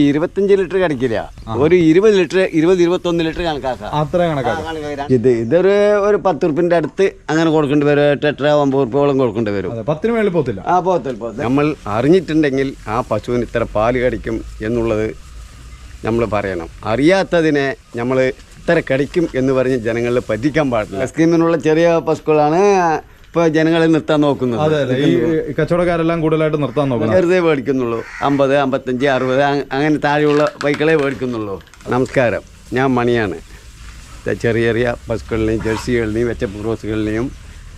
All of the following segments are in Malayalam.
ഇരുപത്തഞ്ച് ലിറ്റർ കടിക്കില്ല ഒരു ഇരുപത് ലിറ്റർ ഇരുപത് ഇരുപത്തൊന്ന് ലിറ്റർ കണക്കാക്കാം. അത്ര കണക്കാക്കാം. ഇത് ഇതൊരു ഒരു പത്ത് ഉറുപ്പിന്റെ അടുത്ത് അങ്ങനെ കൊടുക്കേണ്ടി വരും. എട്ട് എട്ടര ഒമ്പത് ഉറുപ്പോളം കൊടുക്കേണ്ടി വരും. പത്തിന് മേളിൽ പോകത്തില്ല. ആ പോകത്തില്ല പോകത്തില്ല. നമ്മൾ അറിഞ്ഞിട്ടുണ്ടെങ്കിൽ ആ പശുവിന് ഇത്ര പാൽ കടിക്കും എന്നുള്ളത് നമ്മൾ പറയണം. അറിയാത്തതിനെ നമ്മൾ ഇത്ര കടിക്കും എന്ന് പറഞ്ഞ് ജനങ്ങളിൽ പറ്റിക്കാൻ പാടില്ല. സ്കീമിനുള്ള ചെറിയ പശുക്കളാണ് ഇപ്പോൾ ജനങ്ങളെ നിർത്താൻ നോക്കുന്നത്. അതെ അതെ. ഈ കച്ചവടക്കാരെല്ലാം കൂടുതലായിട്ട് നിർത്താൻ നോക്കുന്നത്. വെറുതെ മേടിക്കുന്നുള്ളൂ അമ്പത് അമ്പത്തഞ്ച് അറുപത് അങ്ങനെ താഴെയുള്ള ബൈക്കുകളെ മേടിക്കുന്നുള്ളൂ നമസ്കാരം. ഞാൻ മണിയാണ്. ചെറിയ ചെറിയ ബസ്സുകളിലെയും ജേഴ്സികളിലെയും വെച്ചപ്പ് ക്രോസുകളിലെയും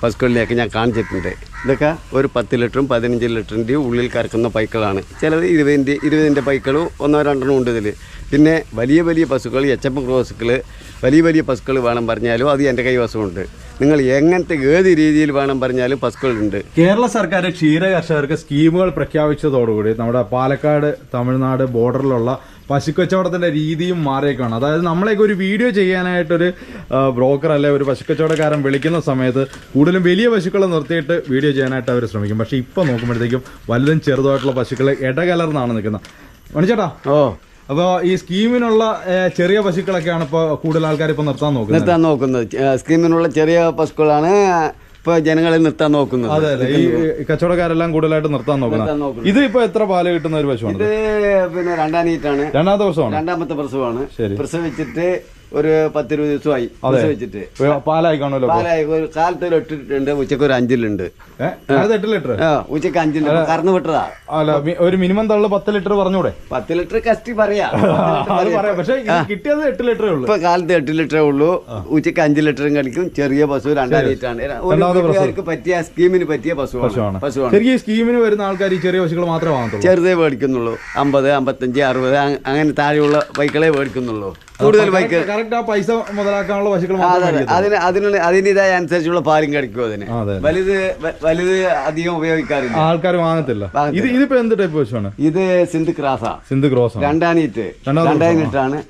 ബസ്സുകളിലെയൊക്കെ ഞാൻ കാണിച്ചിട്ടുണ്ട്. ഇതൊക്കെ ഒരു പത്ത് ലിറ്ററും പതിനഞ്ച് ലിറ്ററിന്റെയും ഉള്ളിൽ കറക്കുന്ന പൈക്കളാണ് ചിലത് ഇരുപതിന്റെ ഇരുപതിന്റെ പൈക്കളും ഒന്നോ രണ്ടെണ്ണം ഉണ്ട് ഇതിൽ പിന്നെ വലിയ വലിയ പശുക്കൾ എച്ചപ്പ് ക്രോസുകൾ വലിയ വലിയ പശുക്കൾ വേണം പറഞ്ഞാലും അത് എന്റെ കൈവശമുണ്ട്. നിങ്ങൾ എങ്ങനത്തെ ഏത് രീതിയിൽ വേണം പറഞ്ഞാലും പശുക്കളുണ്ട് കേരള സർക്കാർ ക്ഷീര കർഷകർക്ക് സ്കീമുകൾ പ്രഖ്യാപിച്ചതോടുകൂടി നമ്മുടെ പാലക്കാട് തമിഴ്നാട് ബോർഡറിലുള്ള പശുക്കച്ചവടത്തിന്റെ രീതിയും മാറിയേക്കാണ്. അതായത് നമ്മളെയൊക്കെ ഒരു വീഡിയോ ചെയ്യാനായിട്ടൊരു ബ്രോക്കർ അല്ലെ ഒരു പശുക്കച്ചവടക്കാരൻ വിളിക്കുന്ന സമയത്ത് കൂടുതലും വലിയ പശുക്കളെ നിർത്തിയിട്ട് വീഡിയോ ചെയ്യാനായിട്ട് അവർ ശ്രമിക്കും. പക്ഷേ ഇപ്പോൾ നോക്കുമ്പോഴത്തേക്കും വലുതും ചെറുതായിട്ടുള്ള പശുക്കളെ ഇടകലർന്നാണ് നിൽക്കുന്നത്. മണിച്ചേട്ടാ ഓ. അപ്പോൾ ഈ സ്കീമിനുള്ള ചെറിയ പശുക്കളൊക്കെയാണ് ഇപ്പോൾ കൂടുതൽ ആൾക്കാർ ഇപ്പോൾ നിർത്താൻ നോക്കുന്നത്. നിർത്താൻ നോക്കുന്നത്. സ്കീമിനുള്ള ചെറിയ പശുക്കളാണ് ഇപ്പോൾ ജനങ്ങളെ നിർത്താൻ നോക്കുന്നത്. അതെ അതെ. ഈ കച്ചവടക്കാരെല്ലാം കൂടുതലായിട്ട് നിർത്താൻ നോക്കുന്നത്. ഇത് ഇപ്പൊ എത്ര പാൽ കിട്ടുന്ന ഒരു പശുവാണ് ഇത്? പിന്നെ രണ്ടാം നീറ്റാണ് രണ്ടാമത്തെ ദിവസമാണ് രണ്ടാമത്തെ പ്രസവമാണ്. ശരി. പ്രസവിച്ചിട്ട് ഒരു പത്തിരുപത് ദിവസമായി വെച്ചിട്ട്. പാലായി കാണുമല്ലോ പാലായി. ഒരു കാലത്ത് ഒരു എട്ട് ലിറ്റർ ഉണ്ട് ഉച്ചയ്ക്ക് ഒരു അഞ്ച് ലിറ്റർ ഉണ്ട് എട്ട് ലിറ്റർ? ഉച്ചയ്ക്ക് അഞ്ച് ലിറ്റർ കറന്നു വിട്ടതാ. അല്ല ഒരു മിനിമം തള്ളു പത്ത് ലിറ്റർ പറഞ്ഞൂടെ? പത്ത് ലിറ്റർ കസ്റ്റി പറയാ. പക്ഷേ കിട്ടിയത് എട്ട് ലിറ്ററേ ഉള്ളൂ. ഇപ്പൊ കാലത്ത് എട്ട് ലിറ്ററേ ഉള്ളൂ. ഉച്ചയ്ക്ക് അഞ്ച് ലിറ്ററും കളിക്കും. ചെറിയ പശു രണ്ടാം ലിറ്ററാണ് പറ്റിയ സ്കീമിന് പറ്റിയ പശുവാണ് പശുവാണ് ഈ സ്കീമിന് വരുന്ന ആൾക്കാർ ഈ ചെറിയ പശുക്കൾ മാത്രമേ വാങ്ങത്തുള്ളൂ. ചെറുതേ മേടിക്കുന്നുള്ളൂ. അമ്പത് അമ്പത്തഞ്ച് അറുപത് അങ്ങനെ താഴെയുള്ള ബൈക്കുകളെ മേടിക്കുന്നുള്ളൂ. കൂടുതൽ ബൈക്ക്. കറക്റ്റ് ആ പൈസ മുതലാക്കാനുള്ള പശുക്കൾ. അതിന് അതിനുള്ള അതിന്റെതായ അനുസരിച്ചുള്ള പാലും കഴിക്കും അതിന്. വലുത് വലുത് അധികം ഉപയോഗിക്കാറില്ല. ആൾക്കാർ വാങ്ങത്തില്ല. ഇത് ഇതിപ്പോ എന്ത് ടൈപ്പ് പശുവാണ്? ഇത് സിന്ധു ക്രാസ. സിന്ധു ക്രോസ് രണ്ടാനീറ്റ് രണ്ടാനീറ്റാണ്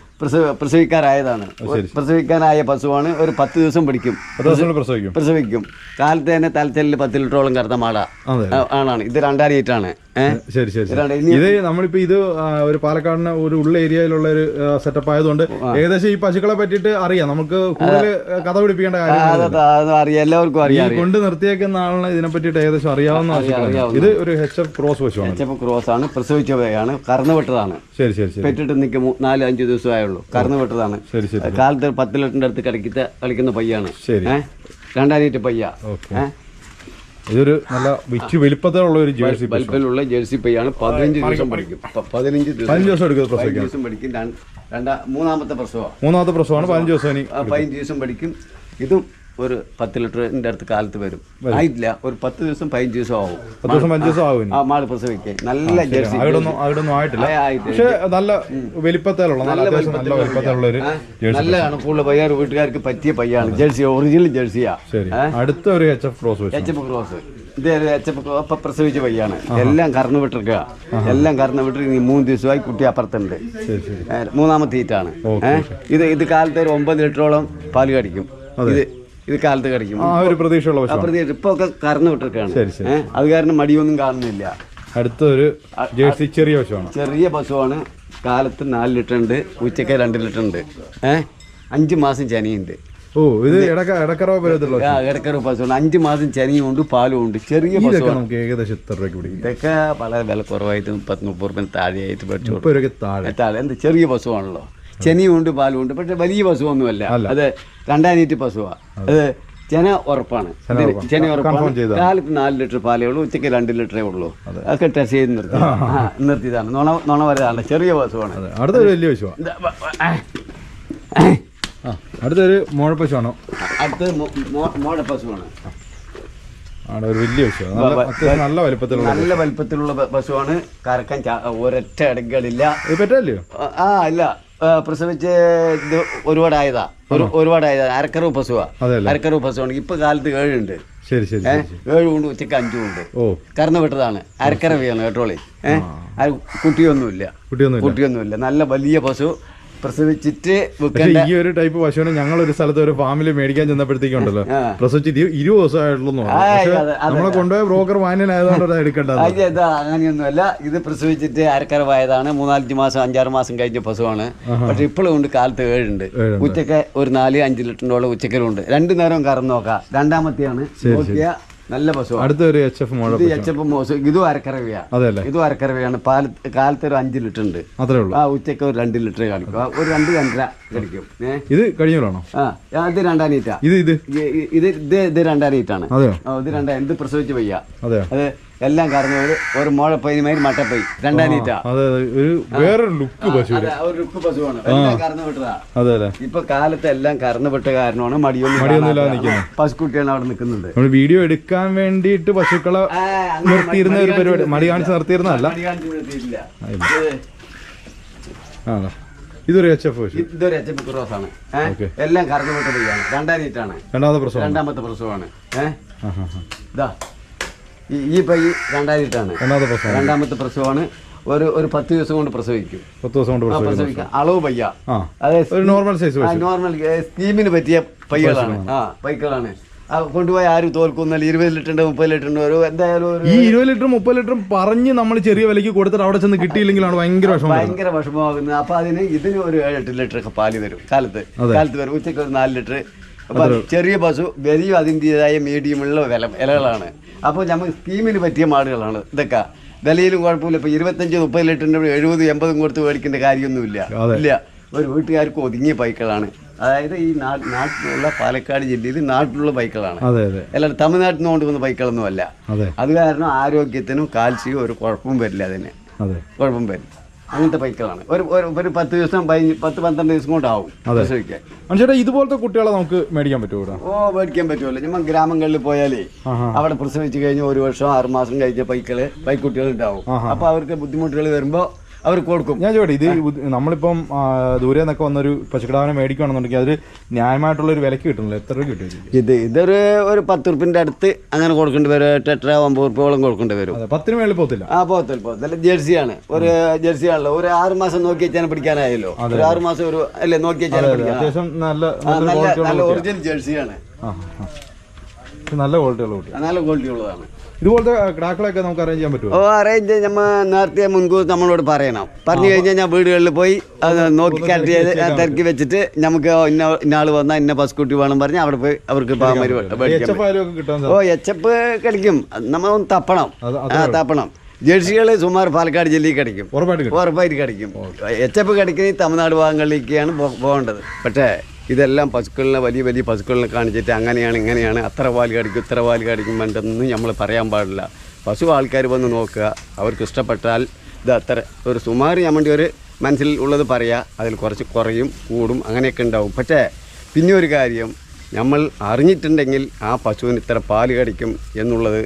പ്രസവിക്കാറായതാണ്. പ്രസവിക്കാനായ പശുവാണ് ഒരു പത്ത് ദിവസം പിടിക്കും. പ്രസവിക്കും. പ്രസവിക്കും. കാലത്ത് തന്നെ തലച്ചലിൽ പത്ത് ലിറ്ററോളം കറുത്ത മാട ആണാണ്. ഇത് രണ്ടാം നീറ്റാണ് ഏഹ് ശരി ശരി ഇത് നമ്മളിപ്പോ ഇത് ഒരു പാലക്കാടിന് ഒരു ഉള്ള ഏരിയയിലുള്ള ഒരു സെറ്റപ്പ് ആയതുകൊണ്ട് ഏകദേശം ഈ പശുക്കളെ പറ്റിയിട്ട് അറിയാം. നമുക്ക് കൂടുതൽ കഥ പിടിപ്പിക്കേണ്ട കാര്യം എല്ലാവർക്കും അറിയാം കൊണ്ട് നിർത്തിയേക്കുന്ന ആളിനെ ഇതിനെ പറ്റിയിട്ട് ഏകദേശം അറിയാവുന്ന. ഇത് ഒരു ഹെച്ച് എഫ് ക്രോസ് പശുവാണ്. എഫ് ക്രോസ് ആണ് പ്രസവിച്ചവയാണ് കറന്നു വിട്ടതാണ്. ശരി ശരി പെറ്റിട്ട് നിൽക്കും നാല് അഞ്ച് ദിവസമായുള്ളൂ കറന്നു വിട്ടതാണ്. ശരി ശരി കാലത്ത് പത്ത് ലിറ്ററിന്റെ അടുത്ത് കളിക്കുന്ന കളിക്കുന്ന പയ്യാണ്. ശരി. ഏഹ് രണ്ടാം നീറ്റ് പയ്യ. ഓക്കെ. ഏഹ് ഇതൊരു നല്ല വിറ്റ് വലിപ്പത്തിലുള്ള ഒരു ജേഴ്സി വലിപ്പത്തിലുള്ള ജേഴ്സി പയ്യാണ് പതിനഞ്ച് ദിവസം പഠിക്കും. പതിനഞ്ച് ദിവസം പതിനഞ്ച് ദിവസം എടുക്കും പതിനഞ്ച് ദിവസം പഠിക്കും. രണ്ടാം മൂന്നാമത്തെ പ്രസവമാണ്. മൂന്നാമത്തെ പ്രസവമാണ്. പതിനഞ്ച് ദിവസം പതിനഞ്ച് ദിവസം പഠിക്കും. ഇതും ഒരു പത്ത് ലിറ്ററിന്റെ അടുത്ത് കാലത്ത് വരും. ആയിട്ടില്ല ഒരു പത്ത് ദിവസം പതിനഞ്ച് ദിവസം ആവും. പത്ത് ദിവസം പതിനഞ്ച് ദിവസം ആവും ആ മാൾ പ്രസവിക്കാൻ നല്ല ജേഴ്സി. അവിടൊന്നും ആയിട്ടില്ല. പക്ഷേ നല്ല വലിപ്പത്തിലുള്ള നല്ല നല്ല വലിപ്പത്തിലുള്ള ഒരു നല്ല കണക്കുള്ള പയ്യാർ വീട്ടുകാർക്ക് പറ്റിയ പയ്യാണ്. ജേഴ്സി ഒറിജിനൽ ജേഴ്സിയാ. അടുത്ത ഒരു H F cross H F cross ഇത് എച്ച് എഫ് ഇപ്പൊ പ്രസവിച്ച പയ്യാണ്. എല്ലാം കറന്നു വിട്ടിരിക്കുക എല്ലാം കറന്നു വിട്ടിരിക്കുന്ന മൂന്ന് ദിവസമായി കുട്ടി അപ്പുറത്തുണ്ട്. മൂന്നാമത്തെ ഈറ്റാണ് ഇത് ഇത് കാലത്ത് ഒരു ഒമ്പത് ലിറ്ററോളം പാൽ കടിക്കും. ഇത് ഇത് കാലത്ത് കടിക്കും ആ ഒരു പ്രതീക്ഷയുള്ള പശു ഇപ്പൊ ഒക്കെ കറന്നു വിട്ടിരിക്കുകയാണ് അത് കാരണം മടിയൊന്നും കാണുന്നില്ല. അടുത്തൊരു ജേഴ്സി ചെറിയ പശുവാണ് ചെറിയ പശുവാണ് കാലത്ത് നാല് ലിറ്റർ ഉണ്ട് ഉച്ചയ്ക്ക് രണ്ട് ലിറ്റർ ഉണ്ട്. ഏഹ് അഞ്ച് മാസം ചനിയുണ്ട്. ഓ ഇത് ഇടക്ക ഇടക്കറവ പശുവാണ് അഞ്ച് മാസം ചനിയും ഉണ്ട് പാലും ഉണ്ട്. ചെറിയ ഇതൊക്കെ നമുക്ക് ഏകദേശം ഇത്ര രൂപയ്ക്ക് പിടിക്കും? ഇതൊക്കെ വളരെ വില കുറവായിട്ട് മുപ്പത്തി മുപ്പത് രൂപ താഴെയായിട്ട് താഴെ താഴെ. എന്ത് ചെറിയ പശുവാണല്ലോ ചെനിയും ഉണ്ട് പാലും ഉണ്ട് പക്ഷെ വലിയ പശുവൊന്നുമല്ല. അത് രണ്ടാം നീറ്റ് പശുവാ. അത്. ചെന ഉറപ്പാണ്. ചെന ഉറപ്പാണ്. കാലത്ത് നാല് ലിറ്റർ പാലേ ഉള്ളൂ ഉച്ചയ്ക്ക് രണ്ട് ലിറ്ററേ ഉള്ളൂ. അതൊക്കെ ടെസ്റ്റ് ചെയ്ത് നിർത്തി. നിർത്തിയതാണ്. നുണ നുണ വരാതാണ്. ചെറിയ പശുവാണ്. അടുത്തൊരു അടുത്ത വലിയ പശുവാണ് അടുത്തൊരു മോഴപ്പശുവാണോ അടുത്തത് മോ- മോ- മോട പശുവാണ്. വലിയ നല്ല വലിപ്പത്തിലുള്ള നല്ല വലിപ്പത്തിലുള്ള പശുവാണ്. കറക്കാൻ ഒരൊറ്റ ഇത് ആ ഇല്ല. പ്രസവിച്ച് ഇത് ഒരുപാടായതാ. ഒരു ഒരുപാടായതാ. അരക്കറ് പശുവാ. അരക്കറവ് പശുവാണ് ഇപ്പൊ കാലത്ത് ഏഴുണ്ട്. ശരി ശരി ഏ? ശരി ഏഴ് കൊണ്ട് ഉച്ചയ്ക്ക് അഞ്ചും ഉണ്ട് ഓ. കറന്നു വിട്ടതാണ്. വീണ് കേട്ടോളി. ഏഹ് കുട്ടിയൊന്നുമില്ല. കുട്ടിയൊന്നുമില്ല. നല്ല വലിയ പശു. പ്രസവിച്ചിട്ട് ഈ ഒരു ടൈപ്പ് പശുവിനെ ഞങ്ങൾ ഒരു സ്ഥലത്ത് ഒരു ഫാമിൽ മേടിക്കാൻ ചെന്നപ്പോഴത്തേക്കുണ്ടല്ലോ. പ്രസവിച്ചിട്ട് പ്രസവിച്ച് ഇരു- ഇരുപത് ദിവസമായിട്ടുള്ളൂ. നമ്മളെ കൊണ്ടുപോയ ബ്രോക്കർ മാന്യനായതുകൊണ്ട് എടുക്കണ്ട എടുക്കേണ്ടത്. അങ്ങനെയൊന്നുമല്ല. ഇത് പ്രസവിച്ചിട്ട് അരക്കരവായതാണ് മൂന്നാലഞ്ച് മാസം അഞ്ചാറ് മാസം കഴിഞ്ഞ പശുവാണ്. പക്ഷെ ഇപ്പോഴും ഉണ്ട് കാലത്ത് ഏഴുണ്ട്. ഏഴുണ്ട്. ഉച്ചയ്ക്ക് ഒരു നാല് അഞ്ച് ലിറ്ററിനോളം ഉച്ചക്കലും ഉണ്ട് രണ്ടു നേരം കറന്ന് നോക്കാം. രണ്ടാമത്തെയാണ്. നോക്കിയ നല്ല പശു അടുത്തൊരു H F model H F മോശം ഇതും അരക്കറവിയാണ് അതെ അല്ലേ ഇതും അരക്കരവയാണ് പാല കാലത്ത് ഒരു അഞ്ച് ലിറ്റർ ഉണ്ട്. അത്രേ ഉള്ളൂ. ആ ഉച്ചയ്ക്ക് ഒരു രണ്ട് ലിറ്റർ കാണിക്കും. ഒരു രണ്ട് രണ്ടര കടിക്കും. ഇത് കഴിഞ്ഞോളാണോ ആ ഇത് രണ്ടാം നീറ്റാ. ഇത് ഇത്? ഇത് ഇത് ഇത് രണ്ടാം നീറ്റാണ്. അതെയോ? ഇത് രണ്ടാം ഇത് പ്രസവിച്ച് വയ്യ. അതെ അത് എല്ലാം കറങ്ങി ഒരു ഒരു മുഴപ്പൈ മാതിരി മട്ടപ്പൈ രണ്ടാം നീറ്റാ അതെ ഒരു വേറൊരു ലുക്ക് പശു ഒരു രുക്ക് പശുവാണ് എല്ലാം കറന്ന് വിട്ടതാ. അതെ അല്ലേ ഇപ്പൊ കാലത്ത് എല്ലാം കറന്ന് വിട്ട കാരണമാണ് മടിയൊന്നും മടിയൊന്നുമില്ലാതെ നിൽക്കുന്നത്. പശുക്കുട്ടിയാണ് അവിടെ നിൽക്കുന്നത് നമ്മൾ വീഡിയോ എടുക്കാൻ വേണ്ടിയിട്ട് പശുക്കളെ നിർത്തിയിരുന്ന ഒരു പരിപാടി. മടി കാണിച്ച് നിർത്തിയിരുന്നല്ല ഇതൊരു എച്ച് എഫ് ഇതൊരു എച്ച് എഫ് ക്രോസ് ആണ് എല്ലാം കറന്ന് വിട്ട പയ്യാണ് രണ്ടാം നീറ്റാണ് രണ്ടാമത്തെ പ്രസവം രണ്ടാമത്തെ പ്രസവമാണ്. ഏഹ്. ഇതാ ഈ പൈ രണ്ടായിട്ടാണ് രണ്ടാമത്തെ പ്രസവം. പ്രസവമാണ്. ഒരു ഒരു പത്ത് ദിവസം കൊണ്ട് പ്രസവിക്കും. പത്ത് ദിവസം കൊണ്ട് പ്രസവിക്കും. അളവ് പയ്യ. നോർമൽ സൈസ് നോർമൽ സ്കീമിന് പറ്റിയ പയ്യകളാണ്. ആ പൈക്കളാണ്. കൊണ്ടുപോയി ആരും തോൽക്കുന്നില്ല. ഇരുപത് ലിറ്ററിന്റെ മുപ്പത് ലിറ്ററിന്റെ ഒരു എന്തായാലും ഈ ഇരുപത് ലിറ്ററും മുപ്പത് ലിറ്ററും പറഞ്ഞ് നമ്മൾ ചെറിയ വിലയ്ക്ക് കൊടുത്തിട്ട് അവിടെ ചെന്ന് കിട്ടിയില്ലെങ്കിലാണ് ഭയങ്കര. ഭയങ്കര വിഷമമാകുന്നത്. അപ്പൊ അതിന് ഇതിന് ഒരു ഏഴ് എട്ട് ലിറ്റർ ഒക്കെ പാൽ തരും കാലത്ത്. കാലത്ത് വരും. ഉച്ചയ്ക്ക് ഒരു നാല് ലിറ്റർ. ചെറിയ പശു വലിയ അതിന്റെതായ മീഡിയമുള്ള വില വിലകളാണ് അപ്പോൾ നമ്മൾ സ്കീമിന് പറ്റിയ മാടുകളാണ്. ഇതൊക്കെ. വിലയിലും കുഴപ്പമില്ല. ഇപ്പോൾ ഇരുപത്തഞ്ച് മുപ്പത് ലിറ്ററിന്റെ എഴുപത് എൺപതും കൊടുത്ത് മേടിക്കേണ്ട കാര്യമൊന്നുമില്ല. ഇല്ല. ഒരു വീട്ടുകാർക്ക് ഒതുങ്ങിയ ബൈക്കുകളാണ് അതായത് ഈ നാട്ടിലുള്ള പാലക്കാട് ജില്ലയിൽ നാട്ടിലുള്ള ബൈക്കുകളാണ് അല്ലാതെ തമിഴ്നാട്ടിൽ നിന്ന് കൊണ്ടുവന്ന ബൈക്കുകളൊന്നും അല്ല അതെ കാരണം ആരോഗ്യത്തിനും കാൽസ്യവും ഒരു കുഴപ്പവും വരില്ല അതിന്. അതെ. കുഴപ്പം വരും അങ്ങനത്തെ പൈക്കളാണ്. ഒരു ഒരു ഒരു പത്ത് ദിവസം പതിനഞ്ച് പത്ത് പന്ത്രണ്ട് ദിവസം കൊണ്ടാവും പ്രസവിക്കാൻ. മനുഷ്യരെ ഇതുപോലത്തെ കുട്ടികളെ നമുക്ക് മേടിക്കാൻ പറ്റുമോ ഇവിടെ? ഓ മേടിക്കാൻ പറ്റുമല്ലോ. നമ്മൾ ഗ്രാമങ്ങളിൽ പോയാലേ ആഹാ. അവിടെ പ്രസവിച്ചു കഴിഞ്ഞാൽ ഒരു വർഷം ആറുമാസം കഴിഞ്ഞ പൈക്കൾ പൈക്കുട്ടികൾ ഉണ്ടാവും. അപ്പൊ അവർക്ക് ബുദ്ധിമുട്ടുകൾ വരുമ്പോ അവർ കൊടുക്കും. ഞാൻ ചോട്ടെ ഇത് നമ്മളിപ്പം ദൂരെ നിന്നൊക്കെ വന്നൊരു പശുക്കിടാവിനെ മേടിക്കുകയാണെന്നുണ്ടെങ്കിൽ അതൊരു ന്യായമായിട്ടുള്ള ഒരു വിലക്ക് കിട്ടുന്നില്ല. എത്ര രൂപ കിട്ടും ഇത് ഇതൊരു ഒരു പത്ത് ഉറുപ്പിന്റെ അടുത്ത് അങ്ങനെ കൊടുക്കേണ്ടി വരും. എട്ടെട്ടര ഒമ്പത് ഉറുപ്പോളം കൊടുക്കേണ്ടി വരും. അതെ പത്തിന് മേളിൽ പോകത്തില്ല. ആ പോകത്തില്ല പോകത്തില്ല. ജേഴ്സിയാണ്. ഒരു ജേഴ്സി ആണല്ലോ. ഒരു ആറ് മാസം നോക്കി വെച്ചാൽ പിടിക്കാനായല്ലോ. ഒരു ആറ് മാസം ഒരു അല്ലേ നോക്കി വെച്ചാൽ അത്യാവശ്യം നല്ല നല്ല ഒറിജിനൽ ജേഴ്സിയാണ്. ആ ആ. ഇത് നല്ല ക്വാളിറ്റി ഉള്ള കുട്ടിയാണ് നല്ല ക്വാളിറ്റി ഉള്ളതാണ്. ഇതുപോലത്തെ കിടാക്കളൊക്കെ നമുക്ക് അറേഞ്ച് ചെയ്യാൻ പറ്റുമോ? ഓ അറേഞ്ച് നമ്മൾ നേരത്തെ മുൻകൂർ നമ്മളോട് പറയണം. പറഞ്ഞു കഴിഞ്ഞാൽ ഞാൻ വീടുകളിൽ പോയി അത് നോക്കി കട്ട് ചെയ്ത് തിരക്കി വെച്ചിട്ട് നമുക്ക് ഇന്ന ഇന്നാൾ വന്നാൽ ഇന്ന ബസ് കൂട്ടി വേണം പറഞ്ഞ് അവിടെ പോയി അവർക്ക് മേടിക്കാം ഓ എച്ചപ്പ് കളിക്കും. നമ്മൾ ഒന്ന് തപ്പണം. ആ തപ്പണം. ജേഴ്സികൾ സുമാർ പാലക്കാട് ജില്ലയിൽ കടിക്കും. ഉറപ്പായിട്ട് കടിക്കും. എച്ചപ്പ് കടിക്കുന്ന തമിഴ്നാട് ഭാഗങ്ങളിലേക്കാണ് പോകേണ്ടത്. പക്ഷേ ഇതെല്ലാം പശുക്കളിനെ വലിയ വലിയ പശുക്കളിനെ കാണിച്ചിട്ട് അങ്ങനെയാണ് ഇങ്ങനെയാണ് അത്ര പാൽ കടിക്കും ഇത്ര പാൽ കടിക്കും വേണ്ടെന്ന് നമ്മൾ പറയാൻ പാടില്ല. പശു ആൾക്കാർ വന്ന് നോക്കുക അവർക്ക് ഇഷ്ടപ്പെട്ടാൽ ഇത് അത്ര ഒരു സുമാർ ഞമ്മണ്ടി ഒരു മനസ്സിൽ ഉള്ളത് പറയുക അതിൽ കുറച്ച് കുറയും കൂടും അങ്ങനെയൊക്കെ ഉണ്ടാവും. പക്ഷേ പിന്നെ ഒരു കാര്യം നമ്മൾ അറിഞ്ഞിട്ടുണ്ടെങ്കിൽ ആ പശുവിന് ഇത്ര പാൽ കടിക്കും എന്നുള്ളത്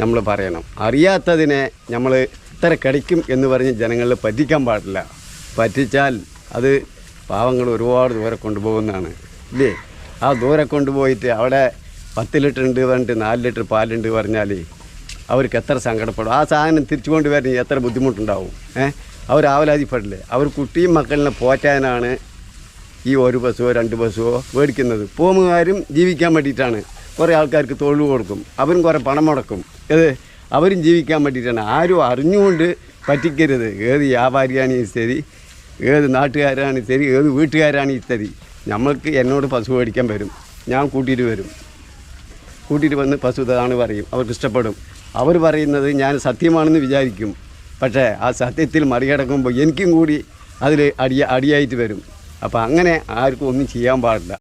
നമ്മൾ പറയണം. അറിയാത്തതിനെ നമ്മൾ ഇത്ര കടിക്കും എന്ന് പറഞ്ഞ് ജനങ്ങളിൽ പറ്റിക്കാൻ പാടില്ല. പറ്റിച്ചാൽ അത് പാവങ്ങൾ ഒരുപാട് ദൂരെ കൊണ്ടുപോകുന്നതാണ്. ഇല്ലേ? ആ ദൂരെ കൊണ്ടുപോയിട്ട് അവിടെ പത്ത് ലിറ്റർ ഉണ്ട് പറഞ്ഞിട്ട് നാല് ലിറ്റർ പാലുണ്ട് പറഞ്ഞാൽ അവർക്ക് എത്ര സങ്കടപ്പെടും? ആ സാധനം തിരിച്ചു കൊണ്ടുവരണമെങ്കിൽ എത്ര ബുദ്ധിമുട്ടുണ്ടാവും? ഏഹ് അവർ ആവലാതിപ്പെടില്ലേ അവർ കുട്ടിയും മക്കളിനെ പോറ്റാനാണ് ഈ ഒരു ബസ്സോ രണ്ട് ബസ്സോ മേടിക്കുന്നത്. പോമുകാരും ജീവിക്കാൻ വേണ്ടിയിട്ടാണ്. കുറേ ആൾക്കാർക്ക് തൊഴിൽ കൊടുക്കും. അവരും കുറേ പണം മുടക്കും. ഏത്? അവരും ജീവിക്കാൻ വേണ്ടിയിട്ടാണ്. ആരും അറിഞ്ഞുകൊണ്ട് പറ്റിക്കരുത്. ഏത് വ്യാപാരിയാണെങ്കിലും ശരി ഏത് നാട്ടുകാരാണ് ശരി ഏത് വീട്ടുകാരാണെങ്കിൽ ശരി നമ്മൾക്ക് എന്നോട് പശു മേടിക്കാൻ വരും. ഞാൻ കൂട്ടിയിട്ട് വരും. കൂട്ടിയിട്ട് വന്ന് പശു ഇതാണ് പറയും. അവർക്ക് ഇഷ്ടപ്പെടും. അവർ പറയുന്നത് ഞാൻ സത്യമാണെന്ന് വിചാരിക്കും. പക്ഷേ ആ സത്യത്തിൽ മറികടക്കുമ്പോൾ എനിക്കും കൂടി അതിൽ അടിയ അടിയായിട്ട് വരും. അപ്പോൾ അങ്ങനെ ആർക്കും ഒന്നും ചെയ്യാൻ പാടില്ല.